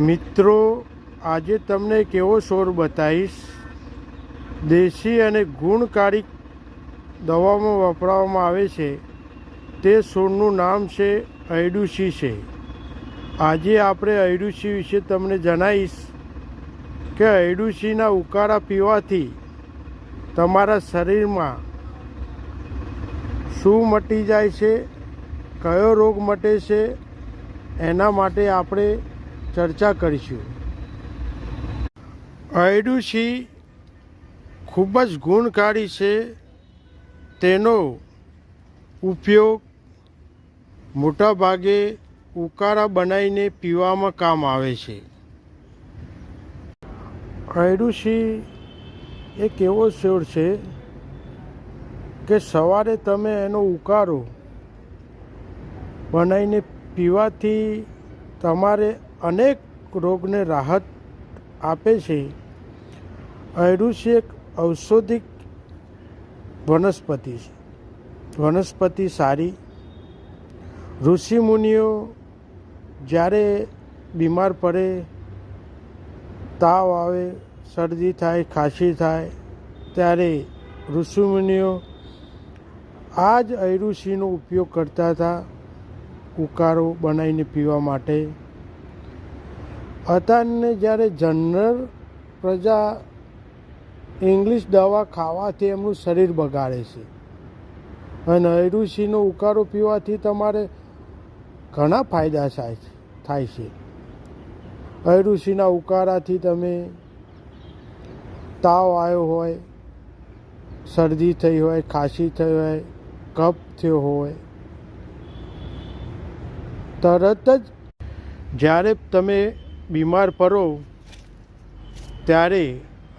મિત્રો, આજે તમને કેવો છોડ બતાવીશ. દેશી અને ગુણકારી દવામાં વપરાવામાં આવે છે. તે છોડનું નામ છે અયડુસી છે. આજે આપણે અયડુસી વિશે તમને જણાવીશ કે અયડુસીના ઉકાળા પીવાથી તમારા શરીરમાં શું મટી જાય છે, કયો રોગ મટે છે, એના માટે આપણે ચર્ચા કરીશું. અયડુસી ખૂબ જ ગુણકારી છે. તેનો ઉપયોગ મોટા ભાગે ઉકાળા બનાવીને પીવામાં કામ આવે છે. અયડુસી એક એવો છોડ છે કે સવારે તમે એનો ઉકાળો બનાવીને પીવાથી તમારે અનેક રોગને રાહત આપે છે. અયડુસી એક ઔષધિક વનસ્પતિ છે. વનસ્પતિ સારી. ઋષિમુનિઓ જ્યારે બીમાર પડે, તાવ આવે, શરદી થાય, ખાંસી થાય, ત્યારે ઋષિમુનિઓ આ જ અયરુષિનો ઉપયોગ કરતા હતા. ઉકાળો બનાવીને પીવા માટે અત્યારને જ્યારે જનરલ પ્રજા ઇંગ્લિશ દવા ખાવાથી એમનું શરીર બગાડે છે. અને અયરુષિનો ઉકાળો પીવાથી તમારે ઘણા ફાયદા થાય થાય છે. અયરુષિના ઉકાળાથી તમે તાવ આવ્યો હોય, શરદી થઈ હોય, ખાંસી થઈ હોય, કફ થયો હોય, તરત જ જ્યારે તમે બીમાર પડો ત્યારે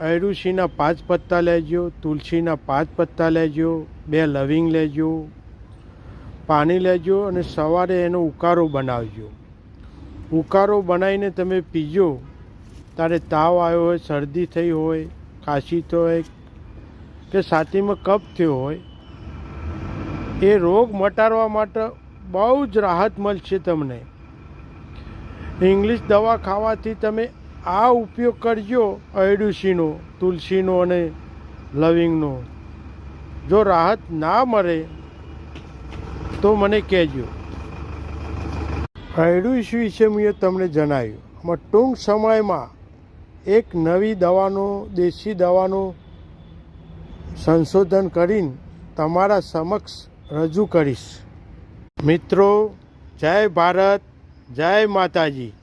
અયરુષિના પાંચ પત્તા લેજો, તુલસીના પાંચ પત્તા લેજો, બે લવિંગ લેજો, પાણી લેજો અને સવારે એનો ઉકારો બનાવજો. ઉકારો બનાવીને તમે પીજો. ત્યારે તાવ આવ્યો હોય, શરદી થઈ હોય ખાંસી તો હોય કે છાતીમાં કફ થયો હોય, એ રોગ મટાડવા માટે બહુ જ રાહત મળશે તમને. ઇંગ્લિશ દવા ખાવાથી તમે આ ઉપયોગ કરજો અયડુસીનો તુલસીનો અને લવિંગનો. જો રાહત ના મળે, તો મને કહેજો. અયડુસી વિશે મેં તમને જણાવ્યું. આમાં ટૂંક સમયમાં એક નવી દવાનો, દેશી દવાનું સંશોધન કરીને તમારા સમક્ષ રજૂ કરીશ. મિત્રો, જય ભારત. જય માતાજી.